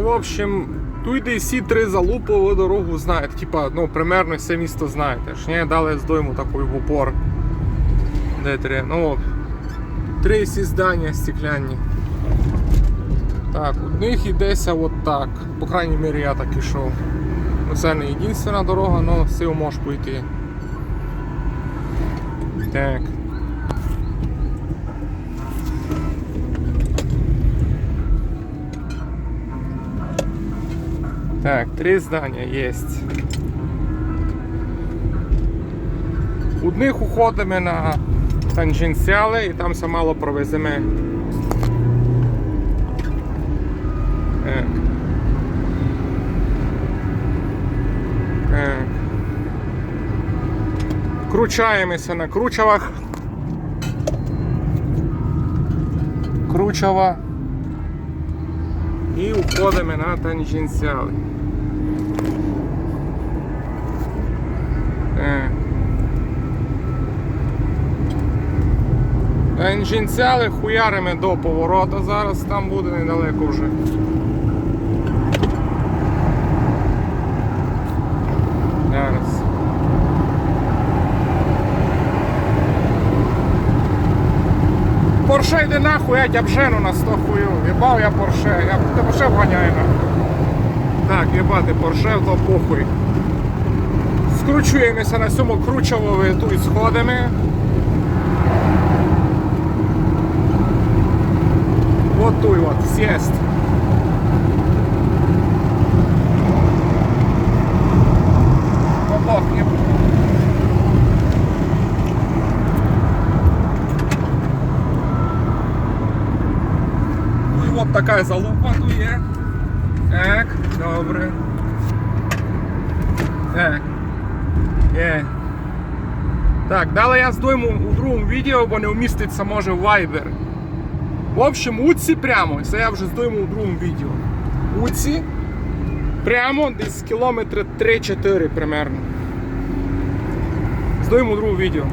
в общем, тут і всі три залупову дорогу знаєте. Типа, ну, примерно все місто знаєте. ні? дали здойму такий в упор. Де три? Ну, три всі здання стеклянні. Так, у них йдеться от так. По крайній мірі я так ішов. Ну, це не єдинственна дорога, але все можеш пойти. Так. Так, три здання є. Одних уходимо на танженціали і там все мало провеземо. Так. Так. Кручаємося на кручавах. Кручава. І уходимо на танженціали. Так. Танженціали хуяримо до поворота, зараз там буде недалеко вже. Зараз. Порше йде нахуй, я обжену на 100 хую. Єбав я Порше, я Порше вганяю нахуй. Так, єбати Порше, то похуй. Скручуємося на цьому кручовові тут сходами. Вот той вот, съезд. Бабах, не Ну і от така залупа тут. Так, добре. Так. Є. Так, далі я здойму у другому відео, бо не вміститься може в Viber. В общем, уці прямо, це я вже здойму у другому відео. Уці прямо десь кілометри 3-4 примерно. Здойму у другому відео.